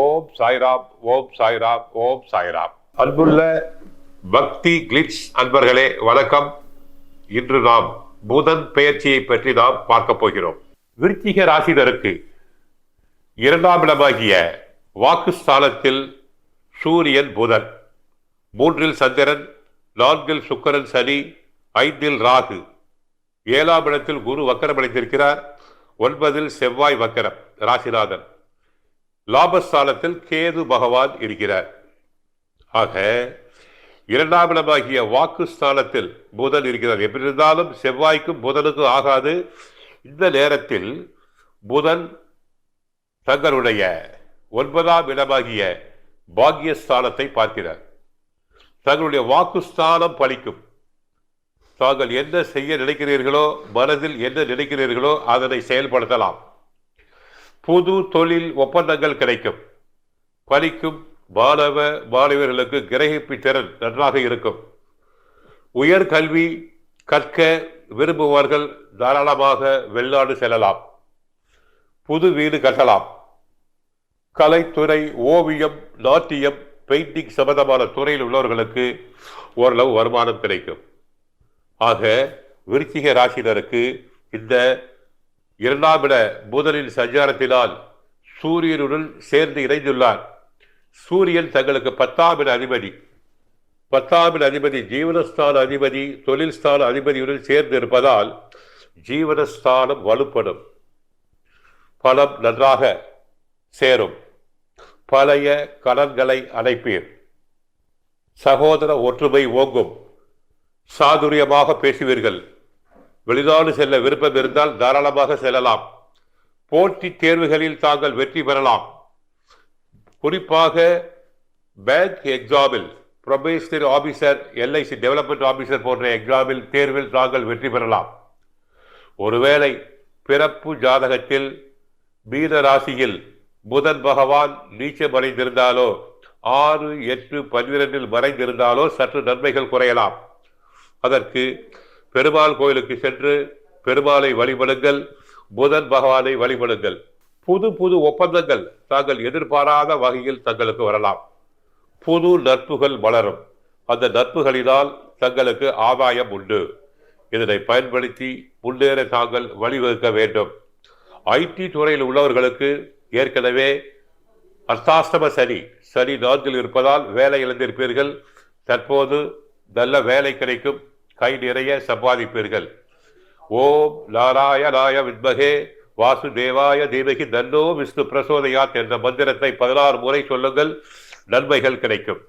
ஓம் சாய்ராப் ஓம் சாய்ராப் ஓம் சாய்ராப் அன்புள்ள பக்தி கிளிட்ஸ் அன்பர்களே வணக்கம். இன்று நாம் புதன் பெயர்ச்சியை பற்றி நாம் பார்க்க போகிறோம். விருச்சிக ராசினருக்கு இரண்டாம் இடமாகிய வாக்குஸ்தானத்தில் சூரியன் புதன். மூன்றில் சந்திரன் நான்கில் சுக்கரன் சனி ஐந்தில் ராகு. ஏழாம் இடத்தில் குரு வக்கரமடைந்திருக்கிறார் ஒன்பதில் செவ்வாய் வக்கரம் ராசிநாதன். லாபஸ்தானத்தில் கேது பகவான் இருக்கிறார். ஆக இரண்டாம் இடமாகிய வாக்குஸ்தானத்தில் புதன் இருக்கிறார். எப்படி இருந்தாலும் செவ்வாய்க்கும் புதனுக்கும் ஆகாது. இந்த நேரத்தில் புதன் தங்களுடைய ஒன்பதாம் இடமாகிய பாக்கியஸ்தானத்தை பார்க்கிறார். தங்களுடைய வாக்குஸ்தானம் பலிக்கும். தாங்கள் என்ன செய்ய நினைக்கிறீர்களோ மனதில் என்ன நினைக்கிறீர்களோ அதனை செயல்படுத்தலாம். புது தொழில் ஒப்பந்தங்கள் கிடைக்கும். படிக்கும் மாணவ மாணவர்களுக்கு கிரகிப்பு திறன் நன்றாக இருக்கும். உயர்கல்வி கற்க விரும்புவார்கள் தாராளமாக வெளிநாடு செல்லலாம். புது வீடு கட்டலாம். கலைத்துறை ஓவியம் நாட்டியம் பெயிண்டிங் சம்பந்தமான துறையில் உள்ளவர்களுக்கு ஓரளவு வருமானம் கிடைக்கும். ஆக விருச்சிக ராசினருக்கு இந்த இரண்டாம் இட புதனின் சஞ்சாரத்தினால் சூரியனுடன் சேர்ந்து இணைந்துள்ளார். சூரியன் தங்களுக்கு பத்தாம் இட அதிபதி. பத்தாம் இட அதிபதி ஜீவனஸ்தான அதிபதி தொழில் ஸ்தான அதிபதியுடன் சேர்ந்து இருப்பதால் ஜீவனஸ்தானம் வலுப்படும். பலம் நன்றாக சேரும். பழைய கடன்களை அடைப்பீர். சகோதர ஒற்றுமை ஓங்கும். சாதுரியமாக பேசுவீர்கள். வெளிநாடு செல்ல விருப்பம் இருந்தால் தாராளமாக செல்லலாம். போட்டித் தேர்வுகளில் தாங்கள் வெற்றி பெறலாம். குறிப்பாக பேங்க் எக்ஸாமில் probationary officer LIC development officer போன்ற எக்ஸாமில் தேர்வில் தாங்கள் வெற்றி பெறலாம். ஒருவேளை பிறப்பு ஜாதகத்தில் மீன ராசியில் புதன் பகவான் நீச்சம் அடைந்திருந்தாலோ ஆறு எட்டு பன்னிரெண்டில் மறைந்திருந்தாலோ சற்று நன்மைகள் குறையலாம். அதற்கு பெருமாள் கோயிலுக்கு சென்று பெருமாளை வழிபடுங்கள் புதன் பகவானை வழிபடுங்கள். புது புது ஒப்பந்தங்கள் தாங்கள் எதிர்பாராத வகையில் தங்களுக்கு வரலாம். புது நட்புகள் வளரும் அந்த நட்புகளினால் தங்களுக்கு ஆதாயம் உண்டு. இதனை பயன்படுத்தி முன்னேற தாங்கள் வழிவகுக்க வேண்டும். ஐடி துறையில் உள்ளவர்களுக்கு ஏற்கனவே அர்த்தாஷ்டம சனி சனி நான்கில் இருப்பதால் வேலை இழந்திருப்பீர்கள். தற்போது நல்ல வேலை கிடைக்கும். கை நிறைய சம்பாதிப்பீர்கள். ஓம் நாராயணாய வித்மகே வாசுதேவாய தீமகி தன்னோ விஷ்ணு பிரசோதயாத் என்ற மந்திரத்தை பதினாறு முறை சொல்லுங்கள் நன்மைகள் கிடைக்கும்.